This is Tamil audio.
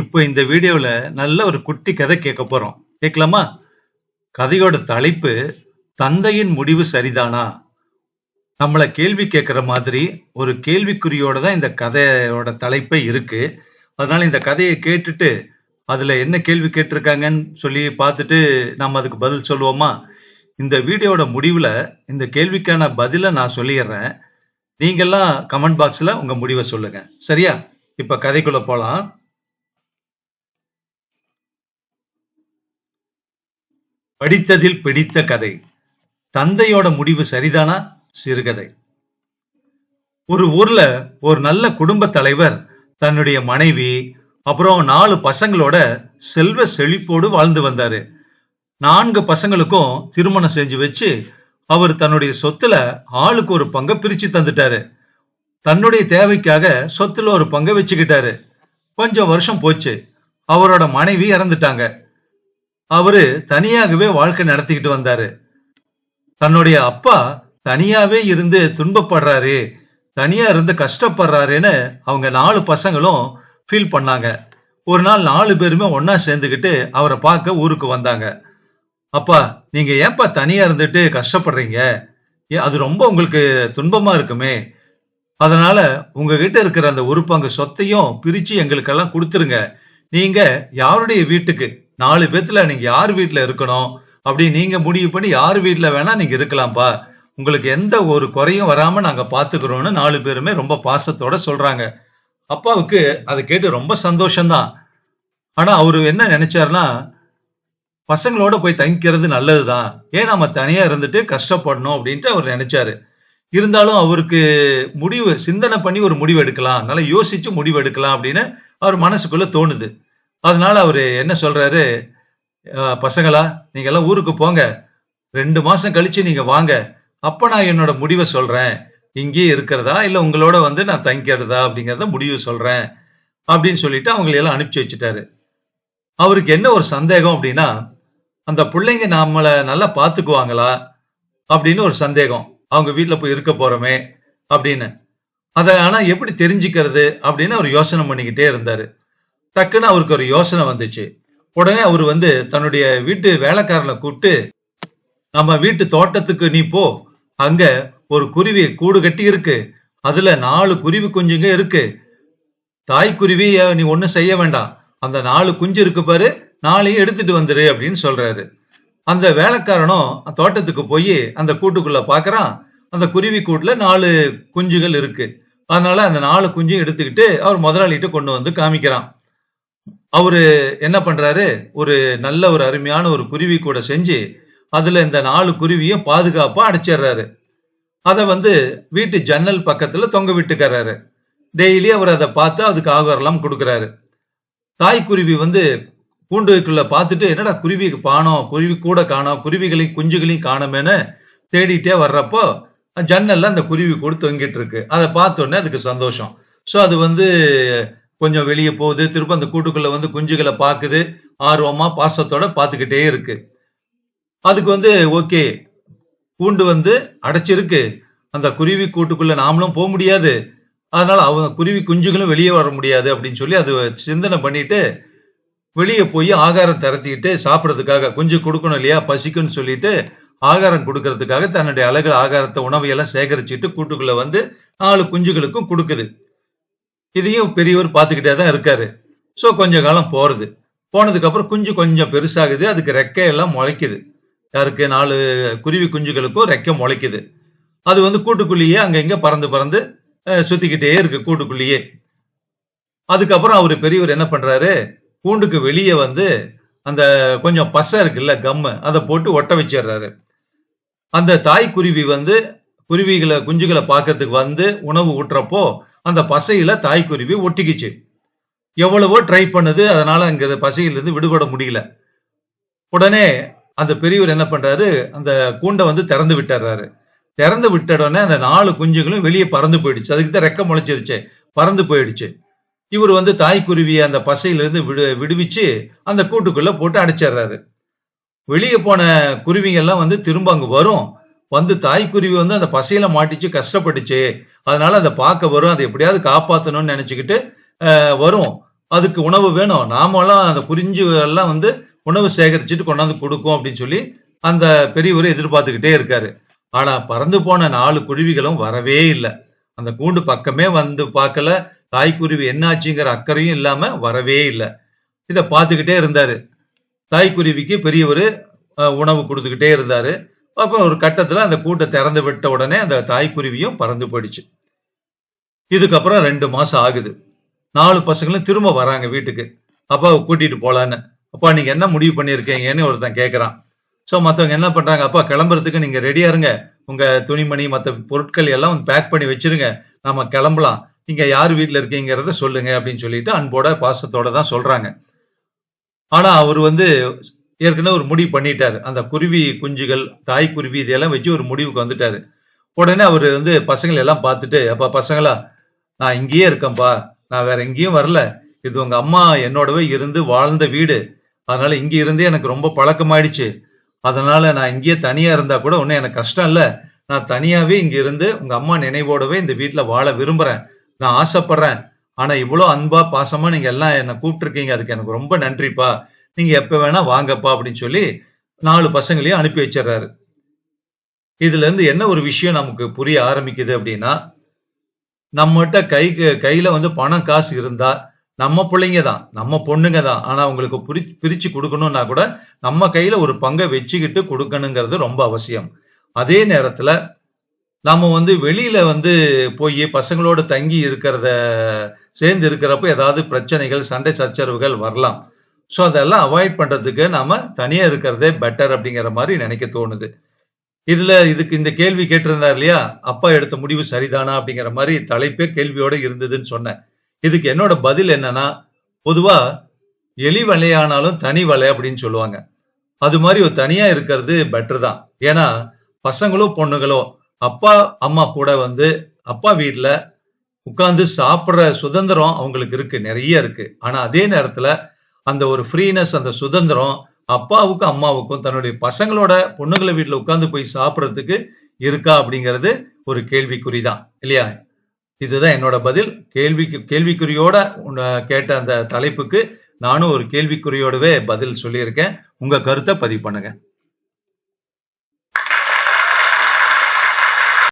இப்போ இந்த வீடியோவில் நல்ல ஒரு குட்டி கதை கேட்க போகிறோம் கேட்கலாமா? கதையோட தலைப்பு தந்தையின் முடிவு சரிதானா? நம்மளை கேள்வி கேட்குற மாதிரி ஒரு கேள்விக்குறியோட தான் இந்த கதையோட தலைப்பே இருக்கு. அதனால இந்த கதையை கேட்டுட்டு அதில் என்ன கேள்வி கேட்டிருக்காங்கன்னு சொல்லி பார்த்துட்டு நம்ம அதுக்கு பதில் சொல்லுவோமா? இந்த வீடியோட முடிவில் இந்த கேள்விக்கான பதிலை நான் சொல்லிடுறேன். நீங்கள்லாம் கமெண்ட் பாக்ஸில் உங்கள் முடிவை சொல்லுங்கள் சரியா? இப்போ கதைக்குள்ளே போகலாம் படித்ததில் பிடித்த கதை. தந்தையோட முடிவு சரிதானா? சிறுகதை. ஒரு ஊர்ல ஒரு நல்ல குடும்ப தலைவர் தன்னுடைய மனைவி அப்புறம் நாலு பசங்களோட செல்வ செழிப்போடு வாழ்ந்து வந்தாரு. நான்கு பசங்களுக்கும் திருமணம் செஞ்சு வச்சு அவர் தன்னுடைய சொத்துல ஆளுக்கு ஒரு பங்கை பிரிச்சு தந்துட்டாரு. தன்னுடைய தேவைக்காக சொத்துல ஒரு பங்கை வச்சுக்கிட்டாரு. கொஞ்சம் வருஷம் போச்சு. அவரோட மனைவி இறந்துட்டாங்க. அவரு தனியாகவே வாழ்க்கை நடத்திக்கிட்டு வந்தாரு. தன்னுடைய அப்பா தனியாவே இருந்து துன்பப்படுறாரு தனியா இருந்து கஷ்டப்படுறாருன்னு அவங்க நாலு பசங்களும் ஃபீல் பண்ணாங்க. ஒரு நாள் நாலு பேருமே ஒன்னா சேர்ந்துக்கிட்டு அவரை பார்க்க ஊருக்கு வந்தாங்க. அப்பா நீங்க ஏன்பா தனியா இருந்துட்டு கஷ்டப்படுறீங்க? அது ரொம்ப உங்களுக்கு துன்பமா இருக்குமே. அதனால உங்ககிட்ட இருக்கிற அந்த ஒரு பங்கு சொத்தையும் பிரிச்சு எங்களுக்கெல்லாம் கொடுத்துருங்க. நீங்க யாருடைய வீட்டுக்கு நாலு பேத்துல நீங்க யார் வீட்டுல இருக்கணும்? அப்படி நீங்க முடிவு பண்ணி யார் வீட்டுல வேணா நீங்க இருக்கலாம்ப்பா. உங்களுக்கு எந்த ஒரு குறையும் வராம நாங்க பாத்துக்கிறோம்னு நாலு பேருமே ரொம்ப பாசத்தோட சொல்றாங்க. அப்பாவுக்கு அதை கேட்டு ரொம்ப சந்தோஷம்தான். ஆனா அவரு என்ன நினைச்சாருன்னா பசங்களோட போய் தங்கிக்கிறது நல்லதுதான். ஏன் நம்ம தனியா இருந்துட்டு கஷ்டப்படணும்? அப்படின்ட்டு அவர் நினைச்சாரு. இருந்தாலும் அவருக்கு முடிவு சிந்தனை பண்ணி ஒரு முடிவு எடுக்கலாம். நல்லா யோசிச்சு முடிவு எடுக்கலாம் அப்படின்னு அவர் மனசுக்குள்ள தோணுது. அதனால அவரு என்ன சொல்றாரு? பசங்களா நீங்க எல்லாம் ஊருக்கு போங்க. ரெண்டு மாசம் கழிச்சு நீங்க வாங்க. அப்ப நான் என்னோட முடிவை சொல்றேன். இங்கேயே இருக்கிறதா? இல்ல உங்களோட வந்து நான் தங்கிக்கிறதா? அப்படிங்கிறத முடிவு சொல்றேன். அப்படின்னு சொல்லிட்டு அவங்களையெல்லாம் அனுப்பிச்சு வச்சுட்டாரு. அவருக்கு என்ன ஒரு சந்தேகம் அப்படின்னா அந்த பிள்ளைங்க நம்மளை நல்லா பாத்துக்குவாங்களா? அப்படின்னு ஒரு சந்தேகம். அவங்க வீட்டில் போய் இருக்க போறோமே. அப்படின்னு. அதை ஆனால் எப்படி தெரிஞ்சுக்கிறது அப்படின்னு அவர் யோசனை பண்ணிக்கிட்டே இருந்தாரு. டக்குன்னு அவருக்கு ஒரு யோசனை வந்துச்சு. உடனே அவர் வந்து தன்னுடைய வீட்டு வேலைக்காரனை கூப்பிட்டு நம்ம வீட்டு தோட்டத்துக்கு நீ போ. அங்க ஒரு குருவி கூடு கட்டி இருக்கு. அதுல நாலு குருவி குஞ்சுங்க இருக்கு. தாய் குருவி நீ ஒன்றும் செய்ய வேண்டாம். அந்த நாலு குஞ்சு இருக்கு பாரு நாளையும் எடுத்துட்டு வந்துரு அப்படின்னு சொல்றாரு. அந்த வேலைக்காரனும் தோட்டத்துக்கு போய் அந்த கூட்டுக்குள்ள பாக்குறான். அந்த குருவி கூட்டுல நாலு குஞ்சுகள் இருக்கு. அதனால அந்த நாலு குஞ்சையும் எடுத்துக்கிட்டு அவர் முதலாளிகிட்ட கொண்டு வந்து காமிக்கிறான். அவரு என்ன பண்றாரு? ஒரு நல்ல ஒரு அருமையான ஒரு குருவி கூட செஞ்சு அதுல இந்த நாலு குருவியும் பாதுகாப்பா அடைச்சிடுறாரு. அதை வந்து வீட்டு ஜன்னல் பக்கத்துல தொங்க விட்டுக்கறாரு. டெய்லி அவர் அதை பார்த்து அதுக்கு ஆகாரெல்லாம் கொடுக்குறாரு. தாய்க்குருவி வந்து கூண்டுக்குள்ள பார்த்துட்டு என்னடா குருவி பானோம் குருவி கூட காணோம் குருவிகளையும் குஞ்சுகளையும் காணோமேன்னு தேடிட்டே வர்றப்போ ஜன்னல்ல அந்த குருவி கூட தொங்கிட்டு இருக்கு. அதை பார்த்தோன்னே அதுக்கு சந்தோஷம். ஸோ அது வந்து கொஞ்சம் வெளியே போகுது. திரும்ப அந்த கூட்டுக்குள்ள வந்து குஞ்சுகளை பார்க்குது ஆர்வமா பாசத்தோட பார்த்துக்கிட்டே இருக்கு. அதுக்கு வந்து ஓகே. கூண்டு வந்து அடைச்சிருக்கு. அந்த குருவி கூட்டுக்குள்ள நாமளும் போக முடியாது. அதனால அவங்க குருவி குஞ்சுகளும் வெளியே வர முடியாது அப்படின்னு சொல்லி அது சிந்தனை பண்ணிட்டு வெளியே போய் ஆகாரம் திரத்திக்கிட்டு சாப்பிட்றதுக்காக குஞ்சு கொடுக்கணும் இல்லையா பசிக்குன்னு சொல்லிட்டு ஆகாரம் கொடுக்கறதுக்காக தன்னுடைய அழகு ஆகாரத்தை உணவையெல்லாம் சேகரிச்சுட்டு கூட்டுக்குள்ள வந்து நாலு குஞ்சுகளுக்கும் கொடுக்குது. இதையும் பெரியவர் பார்த்துக்கிட்டே தான் இருக்காரு. ஸோ கொஞ்ச காலம் போறது. போனதுக்கு அப்புறம் குஞ்சு கொஞ்சம் பெருசாகுது. அதுக்கு ரெக்கையெல்லாம் முளைக்குது. யாருக்கு? நாலு குருவி குஞ்சுகளுக்கும் ரெக்கை முளைக்குது. அது வந்து கூட்டுக்குள்ளேயே அங்க பறந்து பறந்து சுத்திக்கிட்டே இருக்கு கூட்டுக்குள்ளேயே. அதுக்கப்புறம் அவர் பெரியவர் என்ன பண்றாரு? கூண்டுக்கு வெளியே வந்து அந்த கொஞ்சம் பசை இருக்குல்ல கம்மு அதை போட்டு ஒட்ட வச்சிடுறாரு. அந்த தாய் குருவி வந்து குருவிகளை குஞ்சுகளை பார்க்கறதுக்கு வந்து உணவு ஊட்டுறப்போ அந்த பசையில தாய் குருவி ஒட்டிக்கிச்சு. எவ்வளவோ ட்ரை பண்ணுது அதனால அங்க பசையிலிருந்து விடுபட முடியல. உடனே அந்த பெரியவர் என்ன பண்றாரு அந்த கூண்டை வந்து திறந்து விட்டுறாரு. திறந்து விட்ட உடனே அந்த நாலு குஞ்சுகளும் வெளியே பறந்து போயிடுச்சு. அதுக்கு தான் ரெக்க முளைச்சிருச்சு. பறந்து போயிடுச்சு. இவர் வந்து தாய்க்குருவியை அந்த பசையிலிருந்து விடு விடுவிச்சு அந்த கூட்டுக்குள்ள போட்டு அடைச்சிடுறாரு. வெளியே போன குருவிங்கெல்லாம் வந்து திரும்ப அங்க வரும். வந்து தாய்க்குருவி வந்து அந்த பசையில மாட்டிச்சு கஷ்டப்பட்டுச்சு. அதனால அதை பார்க்க வரும். அதை எப்படியாவது காப்பாற்றணும்னு நினைச்சுக்கிட்டு வரும். அதுக்கு உணவு வேணும். நாமெல்லாம் அந்த குறிஞ்சு எல்லாம் வந்து உணவு சேகரிச்சுட்டு கொண்டாந்து கொடுக்கும் அப்படின்னு சொல்லி அந்த பெரியவர் எதிர்பார்த்துக்கிட்டே இருக்காரு. ஆனா பறந்து போன நாலு குருவிகளும் வரவே இல்லை. அந்த கூண்டு பக்கமே வந்து பார்க்கல. தாய்க்குருவி என்னாச்சுங்கிற அக்கறையும் இல்லாம வரவே இல்லை. இதை பார்த்துக்கிட்டே இருந்தாரு. தாய்க்குருவிக்கு பெரியவர் உணவு கொடுத்துக்கிட்டே இருந்தாரு. அப்போ ஒரு கட்டத்தில் அந்த கூட்டை திறந்து விட்ட உடனே அந்த தாய்க்குருவியும் பறந்து போயிடுச்சு. இதுக்கப்புறம் ரெண்டு மாசம் ஆகுது. நாலு பசங்களும் திரும்ப வராங்க வீட்டுக்கு. அப்பாவை கூட்டிட்டு போலான்னு. அப்பா நீங்க என்ன முடிவு பண்ணியிருக்கீங்கன்னு ஒருத்தன் கேட்குறான் ஸோ மற்றவங்க என்ன பண்றாங்க? அப்பா கிளம்புறதுக்கு நீங்க ரெடியா இருங்க. உங்க துணிமணி மற்ற பொருட்கள் எல்லாம் வந்து பேக் பண்ணி வச்சிருங்க. நாம கிளம்பலாம். நீங்க யார் வீட்டில் இருக்கீங்கிறத சொல்லுங்க அப்படின்னு சொல்லிட்டு அன்போட பாசத்தோட தான் சொல்றாங்க. ஆனா அவர் வந்து ஏற்கனவே ஒரு முடிவு பண்ணிட்டாரு. அந்த குருவி குஞ்சுகள் தாய் குருவி இதெல்லாம் வச்சு ஒரு முடிவுக்கு வந்துட்டாரு. உடனே அவர் வந்து பசங்களை எல்லாம் பார்த்துட்டு அப்பா பசங்களா நான் இங்கேயே இருக்கேன்ப்பா. நான் வேற எங்கேயும் வரல. இது உங்க அம்மா என்னோடவே இருந்து வாழ்ந்த வீடு. அதனால இங்க இருந்தே எனக்கு ரொம்ப பழக்கமாயிடுச்சு. அதனால நான் இங்கேயே தனியா இருந்தா கூட ஒன்னும் எனக்கு கஷ்டம் இல்ல. நான் தனியாவே இங்க இருந்து உங்க அம்மா நினைவோடவே இந்த வீட்டுல வாழ விரும்புறேன். நான் ஆசைப்படுறேன். ஆனா இவ்வளவு அன்பா பாசமா நீங்க எல்லாம் என்ன கூப்பிட்டுருக்கீங்க. அதுக்கு எனக்கு ரொம்ப நன்றிப்பா. நீங்க எப்ப வேணா வாங்கப்பா அப்படின்னு சொல்லி நாலு பசங்களையும் அனுப்பி வச்சிடுறாரு. இதுல இருந்து என்ன ஒரு விஷயம் நமக்கு புரிய ஆரம்பிக்குது அப்படின்னா நம்மகிட்ட கைக்கு கையில வந்து பணம் காசு இருந்தா நம்ம பிள்ளைங்க தான் நம்ம பொண்ணுங்க தான். ஆனா அவங்களுக்கு புரி பிரிச்சு கொடுக்கணும்னா கூட நம்ம கையில ஒரு பங்கை வச்சுக்கிட்டு கொடுக்கணுங்கிறது ரொம்ப அவசியம். அதே நேரத்துல நம்ம வந்து வெளியில வந்து போய் பசங்களோட தங்கி இருக்கிறத சேர்ந்து இருக்கிறப்ப ஏதாவது பிரச்சனைகள் சண்டை சச்சரவுகள் வரலாம். ஸோ அதெல்லாம் அவாய்ட் பண்ணுறதுக்கு நாம தனியாக இருக்கிறதே பெட்டர் அப்படிங்கிற மாதிரி நினைக்க தோணுது. இதில் இதுக்கு இந்த கேள்வி கேட்டிருந்தார் இல்லையா? அப்பா எடுத்த முடிவு சரிதானா அப்படிங்கிற மாதிரி தலைப்பே கேள்வியோட இருந்ததுன்னு சொன்னேன். இதுக்கு என்னோட பதில் என்னன்னா பொதுவாக எலி வலையானாலும் தனி வலை அப்படின்னு சொல்லுவாங்க. அது மாதிரி ஒரு தனியாக இருக்கிறது பெட்டர் தான். ஏன்னா பசங்களோ பொண்ணுங்களோ அப்பா அம்மா கூட வந்து அப்பா வீட்டில் உட்காந்து சாப்பிட்ற சுதந்திரம் அவங்களுக்கு இருக்கு நிறைய இருக்கு. ஆனால் அதே நேரத்தில் அந்த ஒரு ஃப்ரீனஸ் அந்த சுதந்திரம் அப்பாவுக்கும் அம்மாவுக்கும் தன்னுடைய பசங்களோட பொண்ணுங்களை வீட்டுல உட்கார்ந்து போய் சாப்பிடுறதுக்கு இருக்கா அப்படிங்கிறது ஒரு கேள்விக்குறி தான் இல்லையா? இதுதான் என்னோட பதில். கேள்விக்கு கேள்விக்குறியோட உன்னை கேட்ட அந்த தலைப்புக்கு நானும் ஒரு கேள்விக்குறியோடவே பதில் சொல்லியிருக்கேன். உங்க கருத்தை பதிவு பண்ணுங்க.